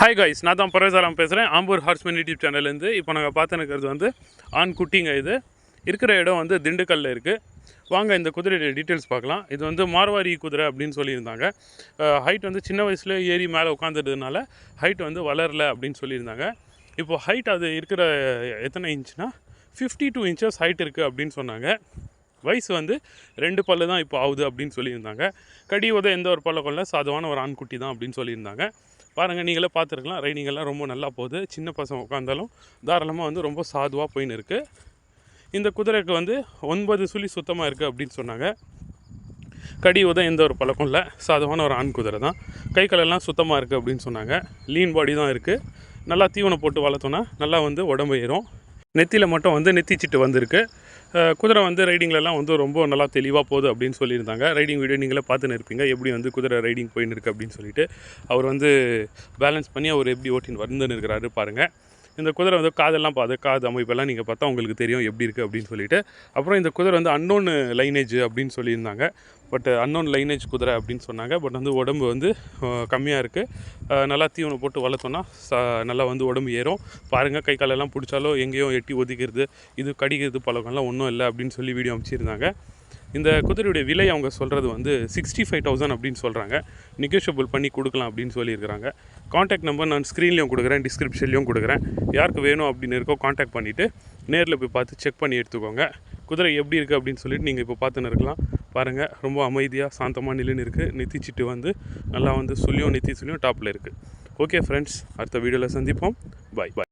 Hi guys நான் தான் பரவேசாராம் பேசுகிறேன் ஆம்பூர் ஹார்ஸ்மேன் யூடியூப் சேனல்லேருந்து இப்போ நாங்கள் பார்த்து வந்து ஆண் குட்டிங்க இது. இருக்கிற இடம் வந்து திண்டுக்கல்லில் இருக்குது வாங்க இந்த குதிரையோட டீட்டெயில்ஸ் பார்க்கலாம். இது வந்து மார்வாரி குதிரை அப்படின்னு சொல்லியிருந்தாங்க. ஹைட் வந்து சின்ன வயசில் ஏறி மேலே உட்காந்துட்டதுனால ஹைட் வந்து வளரல அப்படின்னு சொல்லியிருந்தாங்க. இப்போ ஹைட் அது இருக்கிற எத்தனை இன்ச்னா ஃபிஃப்டி டூ இன்ச்சஸ் ஹைட் இருக்குது அப்படின்னு சொன்னாங்க. வயசு வந்து ரெண்டு பல்லு தான் இப்போ ஆகுது அப்படின்னு சொல்லியிருந்தாங்க. கடி உத எந்த ஒரு பல்ல கொள்ள சாதுவான ஒரு ஆண்குட்டி தான் அப்படின்னு சொல்லியிருந்தாங்க. பாருங்கள் நீங்களே பார்த்துருக்கலாம். ரைனிங்கெல்லாம் ரொம்ப நல்லா போகுது. சின்ன பசங்க உட்காந்தாலும் தாராளமாக வந்து ரொம்ப சாதுவாக போயின்னு இருக்குது இந்த குதிரைக்கு வந்து ஒன்பது சுழி சுத்தமாக இருக்குது அப்படின்னு சொன்னாங்க. கடி உதம் எந்த ஒரு பழக்கம் இல்லை. சாதமான ஒரு ஆண் குதிரை தான். கை காலெல்லாம் சுத்தமாக இருக்குது அப்படின்னு சொன்னாங்க. லீன் பாடி தான் இருக்குது நல்லா தீவனம் போட்டு வளர்த்தோன்னா நல்லா வந்து உடம்பு ஏறும். நெத்தியில் மட்டும் வந்து நெத்திச்சிட்டு வந்திருக்கு. குதிரை வந்து ரைடிங்லலாம் வந்து ரொம்ப நல்லா தெளிவாக போகுது அப்படின்னு சொல்லியிருந்தாங்க. ரைடிங் வீடியோ நீங்களே பார்த்துன்னு இருப்பீங்க எப்படி வந்து குதிரை ரைடிங் போயின்னு இருக்கு அப்படின்னு சொல்லிட்டு. அவர் வந்து பேலன்ஸ் பண்ணி அவர் எப்படி ஓட்டின்னு வந்துன்னு இருக்கிறாரு பாருங்கள் இந்த குதிரை வந்து காதெல்லாம் பார்த்து காது அமைப்பெல்லாம் நீங்கள் பார்த்தா உங்களுக்கு தெரியும் எப்படி இருக்குது அப்படின்னு சொல்லிட்டு. அப்புறம் இந்த குதிரை வந்து அன்னோன் லைனேஜ் அப்படின்னு சொல்லியிருந்தாங்க. பட் அன்னோன் லைனேஜ் குதிரை அப்படின்னு சொன்னாங்க. பட் வந்து உடம்பு வந்து கம்மியாக இருக்குது நல்லா தீவனம் போட்டு வளர்த்தோன்னா நல்லா வந்து உடம்பு ஏறும். பாருங்கள் கை காலெல்லாம் பிடிச்சாலோ எங்கேயோ எட்டி ஒதுக்கிறது இது கடிக்கிறது பழக்கம்லாம் ஒன்றும் இல்லை அப்படின்னு சொல்லி வீடியோ அமைச்சிருந்தாங்க. இந்த குதிரையுடைய விலை அவங்க சொல்கிறது வந்து சிக்ஸ்டி ஃபைவ் தௌசண்ட் அப்படின்னு சொல்கிறாங்க நெகோஷியபிள் பண்ணி கொடுக்கலாம் அப்படின்னு சொல்லியிருக்கிறாங்க. காண்டாக்ட் நம்பர் நான் ஸ்க்ரீன்லேயும் கொடுக்குறேன் டிஸ்கிரிப்ஷன்லேயும் கொடுக்குறேன். யாருக்கு வேணும் அப்படின்னு இருக்கோ காண்டாக்ட் பண்ணிவிட்டு நேரில் போய் பார்த்து செக் பண்ணி எடுத்துக்கோங்க. குதிரை எப்படி இருக்குது அப்படின்னு சொல்லிட்டு நீங்கள் இப்போ பார்த்துன்னு இருக்கலாம். பாருங்கள் ரொம்ப அமைதியாக சாந்தமாக நிலுன்னு இருக்குது நெத்திச்சிட்டு வந்து நல்லா வந்து சொல்லியும் நெத்தி சொல்லியும் டாப்பில் இருக்குது ஓகே ஃப்ரெண்ட்ஸ் அடுத்த வீடியோவில் சந்திப்போம். பாய் பாய்